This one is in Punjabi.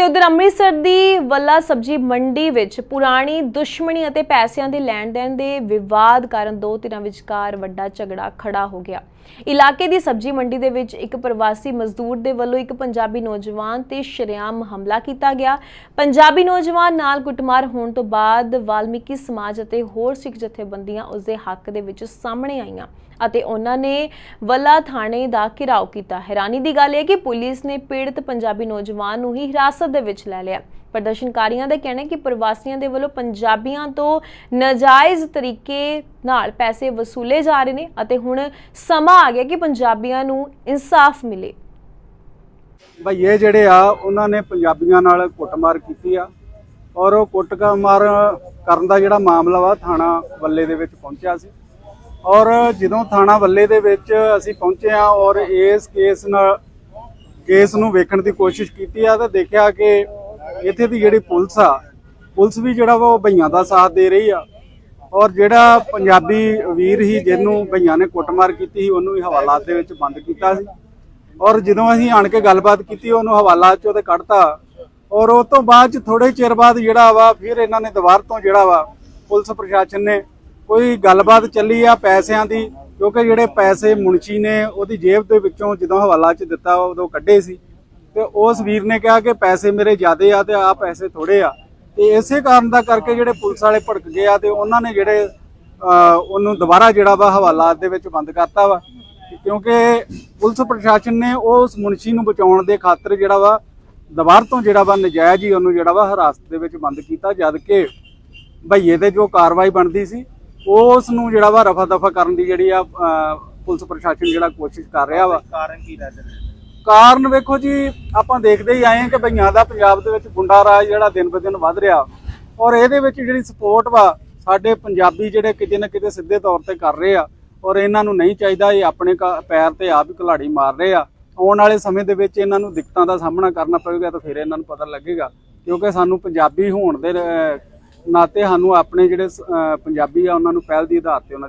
ਤੇ ਉਧਰ ਅੰਮ੍ਰਿਤਸਰ ਦੀ ਵੱਲਾ ਸਬਜ਼ੀ ਮੰਡੀ ਵਿੱਚ ਪੁਰਾਣੀ ਦੁਸ਼ਮਣੀ ਅਤੇ ਪੈਸਿਆਂ ਦੇ ਲੈਣ ਦੇਣ ਦੇ ਵਿਵਾਦ ਕਾਰਨ ਦੋ ਧਿਰਾਂ ਵਿਚਕਾਰ ਵੱਡਾ ਝਗੜਾ ਖੜਾ ਹੋ ਗਿਆ। ਇਲਾਕੇ ਦੀ ਸਬਜ਼ੀ ਮੰਡੀ ਦੇ ਵਿੱਚ ਇੱਕ ਪ੍ਰਵਾਸੀ ਮਜ਼ਦੂਰ ਦੇ ਵੱਲੋਂ ਇੱਕ ਪੰਜਾਬੀ ਨੌਜਵਾਨ ਤੇ ਸ਼ਰੇਆਮ ਹਮਲਾ ਕੀਤਾ ਗਿਆ। ਪੰਜਾਬੀ ਨੌਜਵਾਨ ਨਾਲ ਕੁੱਟਮਾਰ ਹੋਣ ਤੋਂ ਬਾਅਦ ਵਾਲਮੀਕੀ ਸਮਾਜ ਅਤੇ ਹੋਰ ਸਿੱਖ ਜਥੇਬੰਦੀਆਂ ਉਸ ਦੇ ਹੱਕ ਦੇ ਵਿੱਚ ਸਾਹਮਣੇ ਆਈਆਂ ਅਤੇ ਉਹਨਾਂ ਨੇ ਵੱਲਾ ਥਾਣੇ ਦਾ ਘਿਰਾਓ ਕੀਤਾ। ਹੈਰਾਨੀ ਦੀ ਗੱਲ ਇਹ ਕਿ ਪੁਲਿਸ ਨੇ ਪੀੜਤ ਪੰਜਾਬੀ ਨੌਜਵਾਨ ਨੂੰ ਹੀ ਹਿਰਾਸਤ ਦੇ ਵਿੱਚ ਲੈ ਲਿਆ। ਪ੍ਰਦਰਸ਼ਨਕਾਰੀਆਂ ਦਾ ਕਹਿਣਾ ਹੈ ਕਿ ਪ੍ਰਵਾਸੀਆਂ ਦੇ ਵੱਲੋਂ ਪੰਜਾਬੀਆਂ ਤੋਂ ਨਾਜਾਇਜ਼ ਤਰੀਕੇ ਨਾਲ ਪੈਸੇ ਵਸੂਲੇ ਜਾ ਰਹੇ ਨੇ ਅਤੇ ਹੁਣ ਸਮਾਂ ਆ ਗਿਆ ਕਿ ਪੰਜਾਬੀਆਂ ਨੂੰ ਇਨਸਾਫ ਮਿਲੇ। ਭਈਏ ਜਿਹੜੇ ਆ, ਉਹਨਾਂ ਨੇ ਪੰਜਾਬੀਆਂ ਨਾਲ ਕੁੱਟਮਾਰ ਕੀਤੀ ਆ ਔਰ ਉਹ ਕੁੱਟਮਾਰ ਕਰਨ ਦਾ ਜਿਹੜਾ ਮਾਮਲਾ ਵਾ, ਥਾਣਾ ਵੱਲੇ ਦੇ ਵਿੱਚ ਪਹੁੰਚਿਆ ਸੀ। ਔਰ ਜਦੋਂ ਥਾਣਾ ਵੱਲੇ ਦੇ ਵਿੱਚ ਅਸੀਂ ਪਹੁੰਚੇ ਆ ਔਰ ਇਸ ਕੇਸ ਨਾਲ ਕੇਸ ਨੂੰ ਵੇਖਣ ਦੀ ਕੋਸ਼ਿਸ਼ ਕੀਤੀ ਆ ਤਾਂ ਦੇਖਿਆ ਕਿ ਇੱਥੇ ਦੀ ਜਿਹੜੀ ਪੁਲਿਸ ਆ, ਪੁਲਿਸ ਵੀ ਜਿਹੜਾ ਵਾ ਉਹ ਭਈਆਂ ਦਾ ਸਾਥ ਦੇ ਰਹੀ ਆ। ਔਰ ਜਿਹੜਾ ਪੰਜਾਬੀ ਵੀਰ ਹੀ ਜਿਹਨੂੰ ਭਈਆਂ ਨੇ ਕੁੱਟਮਾਰ ਕੀਤੀ ਸੀ, ਉਹਨੂੰ ਵੀ ਹਵਾਲਾਤ ਦੇ ਵਿੱਚ ਬੰਦ ਕੀਤਾ ਸੀ। ਔਰ ਜਦੋਂ ਅਸੀਂ ਆਣ ਕੇ ਗੱਲਬਾਤ ਕੀਤੀ, ਉਹਨੂੰ ਹਵਾਲਾਤ ਚੋਂ ਤੇ ਕੱਢਤਾ। ਔਰ ਉਹ ਤੋਂ ਬਾਅਦ ਚ ਥੋੜੇ ਚਿਰ ਬਾਅਦ ਜਿਹੜਾ ਵਾ, ਫਿਰ ਇਹਨਾਂ ਨੇ ਦੁਬਾਰ ਤੋਂ ਜਿਹੜਾ ਵਾ, ਪੁਲਿਸ ਪ੍ਰਸ਼ਾਸਨ ਨੇ ਕੋਈ ਗੱਲਬਾਤ ਚੱਲੀ ਆ ਪੈਸਿਆਂ ਦੀ ਕਿਉਂਕਿ ਜਿਹੜੇ ਪੈਸੇ ਮੁਨਸ਼ੀ ਨੇ ਉਹਦੀ ਜੇਬ ਦੇ ਵਿੱਚੋਂ ਜਦੋਂ ਹਵਾਲਾ ਚ ਦਿੱਤਾ ਉਦੋਂ ਕੱਢੇ ਸੀ। ਤੇ ਉਸ ਵੀਰ ਨੇ ਕਿਹਾ ਕਿ ਪੈਸੇ ਮੇਰੇ ਜ਼ਿਆਦੇ ਆ ਤੇ ਆ ਪੈਸੇ ਥੋੜੇ ਆ। ਤੇ ਇਸੇ ਕਾਰਨ ਦਾ ਕਰਕੇ ਜਿਹੜੇ ਪੁਲਿਸ ਵਾਲੇ ਭੜਕ ਗਏ ਆ ਤੇ ਉਹਨਾਂ ਨੇ ਜਿਹੜੇ ਉਹਨੂੰ ਦੁਬਾਰਾ ਜਿਹੜਾ ਵਾ ਹਵਾਲਾਤ ਦੇ ਵਿੱਚ ਬੰਦ ਕਰਤਾ ਵਾ। ਕਿਉਂਕਿ ਪੁਲਿਸ ਪ੍ਰਸ਼ਾਸਨ ਨੇ ਉਸ ਮੁਨਸ਼ੀ ਨੂੰ ਬਚਾਉਣ ਦੇ ਖਾਤਰ ਜਿਹੜਾ ਵਾ, ਦੁਬਾਰ ਤੋਂ ਜਿਹੜਾ ਵਾ ਨਜਾਇਜ਼ ਹੀ ਉਹਨੂੰ ਜਿਹੜਾ ਵਾ ਹਿਰਾਸਤ ਦੇ ਵਿੱਚ ਬੰਦ ਕੀਤਾ, ਜਦ ਕਿ ਭਈਏ ਤੇ ਜੋ ਕਾਰਵਾਈ ਬਣਦੀ ਸੀ ਉਸ ਨੂੰ ਜਿਹੜਾ ਵਾ ਰਫਾ ਦਫਾ ਕਰਨ ਦੀ ਜਿਹੜੀ ਆ ਪੁਲਿਸ ਪ੍ਰਸ਼ਾਸਨ ਜਿਹੜਾ ਕੋਸ਼ਿਸ਼ ਕਰ ਰਿਹਾ ਵਾ। ਕਾਰਨ ਕੀ ਲੱਗਦਾ ਕਾਰਨ ਵੇਖੋ ਜੀ ਆਪਾਂ ਦੇਖਦੇ ਹੀ ਆਏ ਹਾਂ ਕਿ ਭਈਆਂ ਦਾ ਪੰਜਾਬ ਦੇ ਵਿੱਚ ਗੁੰਡਾ ਰਾਜ ਜਿਹੜਾ ਦਿਨ ਬ ਦਿਨ ਵੱਧ ਰਿਹਾ। ਔਰ ਇਹਦੇ ਵਿੱਚ ਜਿਹੜੀ ਸਪੋਰਟ ਵਾ ਸਾਡੇ ਪੰਜਾਬੀ ਜਿਹੜੇ ਕਿਤੇ ਨਾ ਕਿਤੇ ਸਿੱਧੇ ਤੌਰ ਤੇ ਕਰ ਰਹੇ ਆ। ਔਰ ਇਹਨਾਂ ਨੂੰ ਨਹੀਂ ਚਾਹੀਦਾ ਇਹ ਆਪਣੇ ਕ- ਪੈਰ ਤੇ ਆਪ ਹੀ ਕੁਲਾੜੀ ਮਾਰ ਰਹੇ ਆ। ਆਉਣ ਵਾਲੇ ਸਮੇਂ ਦੇ ਵਿੱਚ ਇਹਨਾਂ ਨੂੰ ਦਿੱਕਤਾਂ ਦਾ ਸਾਹਮਣਾ ਕਰਨਾ ਪਵੇਗਾ ਤਾਂ ਫਿਰ ਇਹਨਾਂ ਨੂੰ ਪਤਾ ਲੱਗੇਗਾ। ਕਿਉਂਕਿ ਸਾਨੂੰ ਪੰਜਾਬੀ ਹੋਣ ਦੇ ਨਾਤੇ ਸਾਨੂੰ ਆਪਣੇ ਜਿਹੜੇ ਅਹ, ਪੰਜਾਬੀ ਆ ਉਹਨਾਂ ਨੂੰ ਪਹਿਲ ਦੀ ਆਧਾਰ ਤੇ ਉਹਨਾਂ ਦੀ